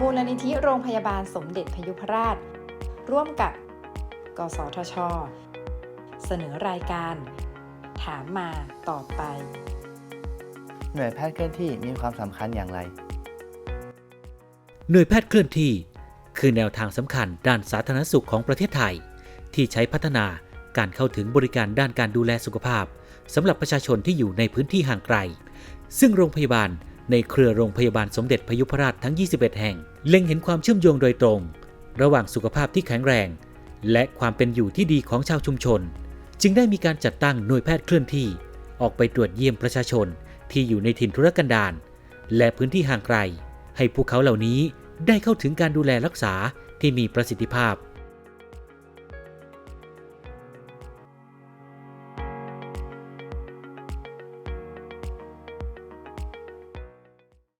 มูลนิธิโรงพยาบาลสมเด็จพยุพราช ร่วมกับ กสทช เสนอรายการ ถามมาตอบไป หน่วยแพทย์เคลื่อนที่มีความสำคัญอย่างไร หน่วยแพทย์เคลื่อนที่ คือแนวทางสำคัญด้านสาธารณสุขของประเทศไทย ที่ใช้พัฒนาการเข้าถึงบริการด้านการดูแลสุขภาพสำหรับประชาชนที่อยู่ในพื้นที่ห่างไกล ซึ่งโรงพยาบาล ในเครือโรงพยาบาลสมเด็จพยุพราชทั้ง 21 แห่ง เล็งเห็นความเชื่อมโยงโดยตรง ระหว่างสุขภาพที่แข็งแรง และความเป็นอยู่ที่ดีของชาวชุมชน จึงได้มีการจัดตั้งหน่วยแพทย์เคลื่อนที่ ออกไปตรวจเยี่ยมประชาชนที่อยู่ในถิ่นทุรกันดารและพื้นที่ห่างไกล ให้พวกเขาเหล่านี้ได้เข้าถึงการดูแลรักษาที่มีประสิทธิภาพ